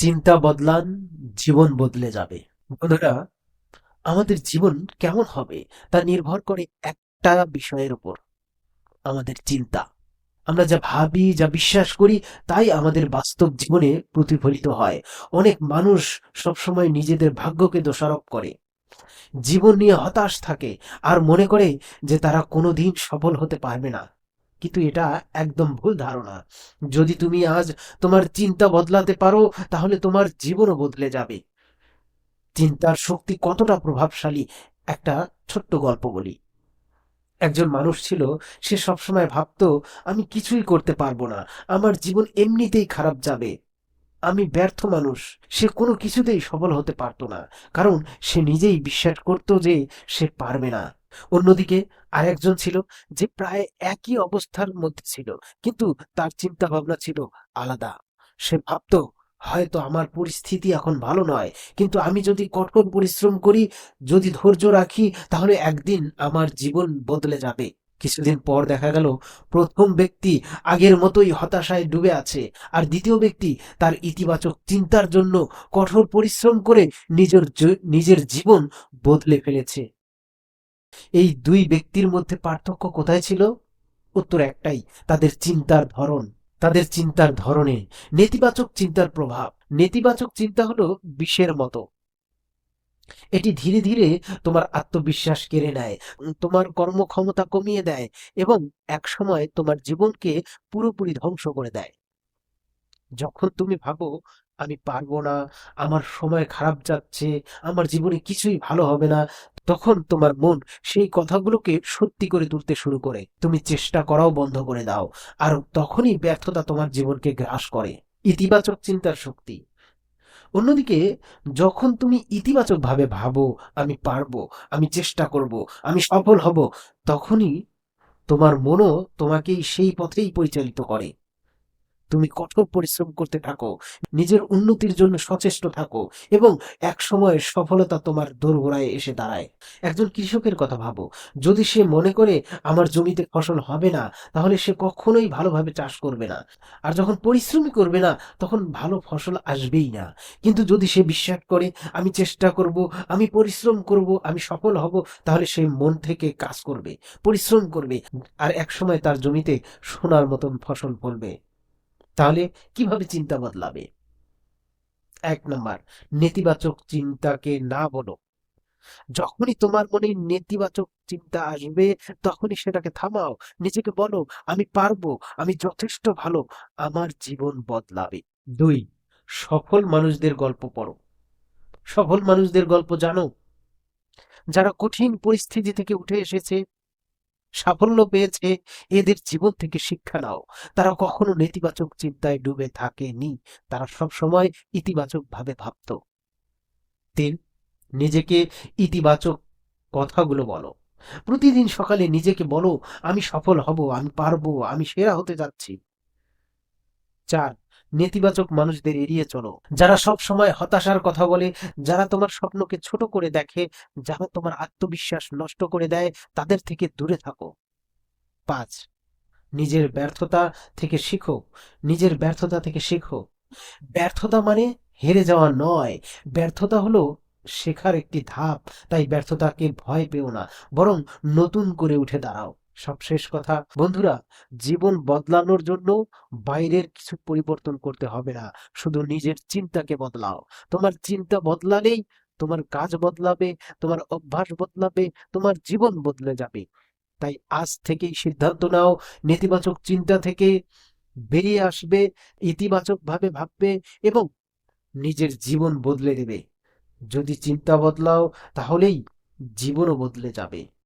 চিন্তা বদলান, জীবন বদলে যাবে। বন্ধুরা, আমাদের জীবন কেমন হবে তা নির্ভর করে একটা বিষয়ের উপর, আমাদের চিন্তা। আমরা যা ভাবি, যা বিশ্বাস করি, তাই আমাদের বাস্তব জীবনে প্রতিফলিত হয়। অনেক মানুষ সবসময় নিজেদের ভাগ্যকে দোষারোপ করে। জীবন নিয়ে হতাশ থাকে আর মনে করে যে তারা কোনোদিন সফল হতে পারবে না। কিন্তু এটা একদম ভুল ধারণা। যদি তুমি আজ তোমার চিন্তা বদলাতে পারো, তাহলে তোমার জীবনও বদলে যাবে। চিন্তার শক্তি কতটা প্রভাবশালী, একটা ছোট্ট গল্প বলি। একজন মানুষ ছিল, সে সবসময় ভাবতো, আমি কিছুই করতে পারব না, আমার জীবন এমনিতেই খারাপ যাবে। আমি ব্যর্থ মানুষ, সে কোনো কিছুতেই সফল হতে পারতো না, কারণ সে নিজেই বিশ্বাস করতো যে সে পারবে না। অন্যদিকে আরেকজন ছিল যে প্রায় একই অবস্থার মধ্যে ছিল, কিন্তু তার চিন্তা ভাবনা ছিল আলাদা। সে ভাবতো, হয়তো আমার পরিস্থিতি এখন ভালো নয়, কিন্তু আমি যদি কঠোর পরিশ্রম করি, যদি ধৈর্য রাখি, তাহলে একদিন আমার জীবন বদলে যাবে। কিছুদিন পর দেখা গেল, প্রথম ব্যক্তি আগের মতোই হতাশায় ডুবে আছে, আর দ্বিতীয় ব্যক্তি তার ইতিবাচক চিন্তার জন্য কঠোর পরিশ্রম করে নিজের নিজের জীবন বদলে ফেলেছে। এই দুই ব্যক্তির মধ্যে পার্থক্য কোথায় ছিল? উত্তর একটাই, তাদের চিন্তার ধরন। তাদের চিন্তার ধরনে। নেতিবাচক চিন্তার প্রভাব। নেতিবাচক চিন্তা হলো বিষের মতো। এটি ধীরে ধীরে তোমার আত্মবিশ্বাস কেড়ে নেয়, তোমার কর্মক্ষমতা কমিয়ে দেয় এবং একসময় তোমার জীবনকে পুরোপুরি ধ্বংস করে দেয়। যখন তুমি ভাবো আমি পারব না, আমার সময় খারাপ যাচ্ছে, আমার জীবনে কিছুই ভালো হবে না। তখন তোমার মন সেই কথাগুলোকে সত্যি করে তুলতে শুরু করে। তুমি চেষ্টা করাও বন্ধ করে দাও, আর তখনই ব্যর্থতা তোমার জীবনকে গ্রাস করে। ইতিবাচক চিন্তার শক্তি। অন্যদিকে, যখন তুমি ইতিবাচকভাবে ভাবো, আমি পারব, আমি চেষ্টা করব, আমি সফল হব, তখনই তোমার মনও তোমাকেই সেই পথেই পরিচালিত করে। তুমি কঠোর পরিশ্রম করতে থাকো, নিজের উন্নতির জন্য সচেষ্ট থাকো এবং এক সময় সফলতা তোমার দোরগোড়ায় এসে দাঁড়ায়। একজন কৃষকের কথা ভাবো, যদি সে মনে করে আমার জমিতে ফসল হবে না, তাহলে সে কখনোই ভালোভাবে চাষ করবে না। আর যখন পরিশ্রমই করবে না, তখন ভালো ফসল আসবেই না। কিন্তু যদি সে বিশ্বাস করে, আমি চেষ্টা করব, আমি পরিশ্রম করব, আমি সফল হব, তাহলে সে মন থেকে কাজ করবে, পরিশ্রম করবে, আর এক সময় তার জমিতে সোনার মতন ফসল ফলবে। তাহলে কীভাবে চিন্তা বদলাবে? এক নাম্বার, নেতিবাচক চিন্তাকে না বলো। যখনই তোমার মনে নেতিবাচক চিন্তা আসবে, তখনই সেটাকে থামাও। নিজেকে বলো, আমি পারব, আমি যথেষ্ট ভালো, আমার জীবন বদলাবে। দুই, সফল মানুষদের গল্প পড়ো। সফল মানুষদের গল্প জানো। যারা কঠিন পরিস্থিতি থেকে উঠে এসেছে সাফল্য পেয়েছে, এদের জীবন থেকে শিক্ষা নাও। তারা কখনো নেতিবাচক চিন্তায় ডুবে থাকেনি। তারা সব সময় ইতিবাচক ভাবে ভাবতো। তিন, নিজেকে ইতিবাচক কথাগুলো বলো। প্রতিদিন সকালে নিজেকে বলো, আমি সফল হব, আমি পারব, আমি সেরা হতে যাচ্ছি। চার নেতিবাচক মানুষদের এড়িয়ে চলো। যারা সব সময় হতাশার কথা বলে, যারা তোমার স্বপ্নকে ছোট করে দেখে, যারা তোমার আত্মবিশ্বাস নষ্ট করে দেয়, তাদের থেকে দূরে থাকো। পাঁচ, নিজের ব্যর্থতা থেকে শিখো। নিজের ব্যর্থতা থেকে শেখো। ব্যর্থতা মানে হেরে যাওয়া নয়। ব্যর্থতা হলো শেখার একটি ধাপ, তাই ব্যর্থতাকে ভয় পেও না, বরং নতুন করে উঠে দাঁড়াও। সবশেষ কথা, বন্ধুরা, জীবন বদলানোর জন্য বাইরের কিছু পরিবর্তন করতে হবে না। শুধু নিজের চিন্তাকে বদলাও। তোমার চিন্তা বদলালেই তোমার কাজ বদলাবে, তোমার অভ্যাস বদলাবে, তোমার জীবন বদলে যাবে। তাই আজ থেকেই সিদ্ধান্ত নাও, নেতিবাচক চিন্তা থেকে বেরিয়ে আসবে ইতিবাচক ভাবে ভাববে এবং নিজের জীবন বদলে দেবে। যদি চিন্তা বদলাও, তাহলেই জীবনও বদলে যাবে।